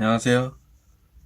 안녕하세요.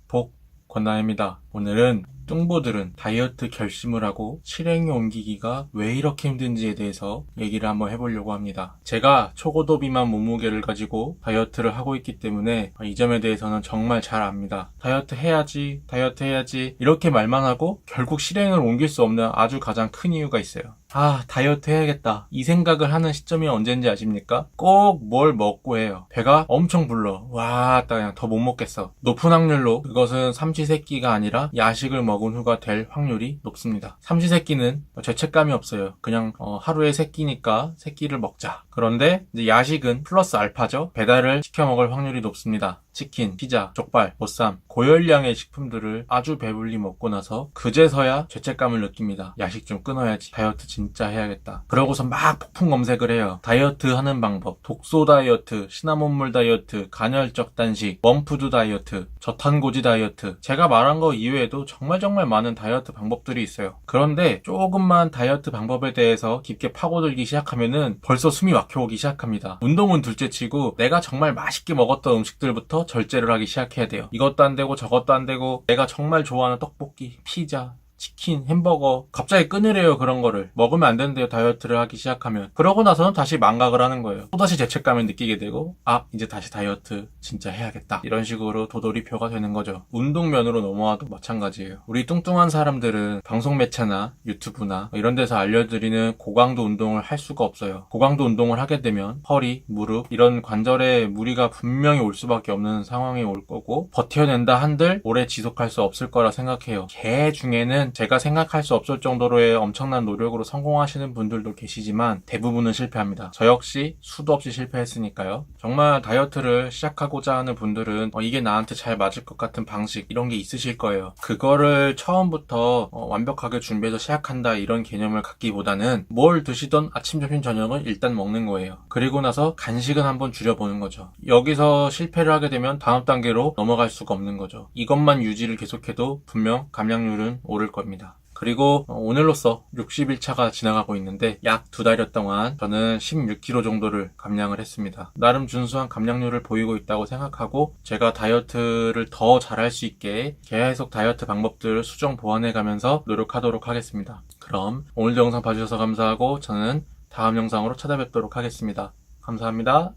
복 권나입니다. 오늘은 뚱보들은 다이어트 결심을 하고 실행에 옮기기가 왜 이렇게 힘든지에 대해서 얘기를 한번 해보려고 합니다. 제가 초고도 비만 몸무게를 가지고 다이어트를 하고 있기 때문에 이 점에 대해서는 정말 잘 압니다. 다이어트 해야지, 다이어트 해야지 이렇게 말만 하고 결국 실행을 옮길 수 없는 아주 가장 큰 이유가 있어요. 아, 다이어트 해야겠다. 이 생각을 하는 시점이 언젠지 아십니까? 꼭 뭘 먹고 해요. 배가 엄청 불러. 와, 나 그냥 더 못 먹겠어. 높은 확률로 그것은 삼시세끼가 아니라 야식을 먹은 후가 될 확률이 높습니다. 삼시세끼는 죄책감이 없어요. 그냥 어, 하루에 세 끼니까 세 끼를 먹자. 그런데 야식은 플러스 알파죠. 배달을 시켜 먹을 확률이 높습니다. 치킨, 피자, 족발, 보쌈, 고열량의 식품들을 아주 배불리 먹고 나서 그제서야 죄책감을 느낍니다. 야식 좀 끊어야지. 다이어트 진짜 해야겠다. 그러고서 막 폭풍 검색을 해요. 다이어트 하는 방법, 독소 다이어트, 시나몬물 다이어트, 간헐적 단식, 원푸드 다이어트, 저탄고지 다이어트. 제가 말한 거 이외에도 정말 정말 많은 다이어트 방법들이 있어요. 그런데 조금만 다이어트 방법에 대해서 깊게 파고들기 시작하면은 벌써 숨이 막혀오기 시작합니다. 운동은 둘째치고 내가 정말 맛있게 먹었던 음식들부터 절제를 하기 시작해야 돼요. 이것도 안 되고 저것도 안 되고 내가 정말 좋아하는 떡볶이, 피자, 치킨, 햄버거 갑자기 끊으래요 그런 거를. 먹으면 안 된대요 다이어트를 하기 시작하면. 그러고 나서는 다시 망각을 하는 거예요. 또다시 죄책감을 느끼게 되고 아 이제 다시 다이어트 진짜 해야겠다. 이런 식으로 도돌이표가 되는 거죠. 운동면으로 넘어와도 마찬가지예요. 우리 뚱뚱한 사람들은 방송 매체나 유튜브나 이런 데서 알려드리는 고강도 운동을 할 수가 없어요. 고강도 운동을 하게 되면 허리, 무릎 이런 관절에 무리가 분명히 올 수밖에 없는 상황이 올 거고 버텨낸다 한들 오래 지속할 수 없을 거라 생각해요. 개 중에는 제가 생각할 수 없을 정도로의 엄청난 노력으로 성공하시는 분들도 계시지만 대부분은 실패합니다. 저 역시 수도 없이 실패했으니까요. 정말 다이어트를 시작하고자 하는 분들은 어, 이게 나한테 잘 맞을 것 같은 방식 이런 게 있으실 거예요. 그거를 처음부터 어, 완벽하게 준비해서 시작한다 이런 개념을 갖기보다는 뭘 드시던 아침, 점심, 저녁을 일단 먹는 거예요. 그리고 나서 간식은 한번 줄여보는 거죠. 여기서 실패를 하게 되면 다음 단계로 넘어갈 수가 없는 거죠. 이것만 유지를 계속해도 분명 감량률은 오를 겁니다. 그리고 어, 오늘로써 60일차가 지나가고 있는데 약 두 달여 동안 저는 16kg 정도를 감량을 했습니다. 나름 준수한 감량률을 보이고 있다고 생각하고 제가 다이어트를 더 잘할 수 있게 계속 다이어트 방법들을 수정 보완해 가면서 노력하도록 하겠습니다. 그럼 오늘도 영상 봐주셔서 감사하고 저는 다음 영상으로 찾아뵙도록 하겠습니다. 감사합니다.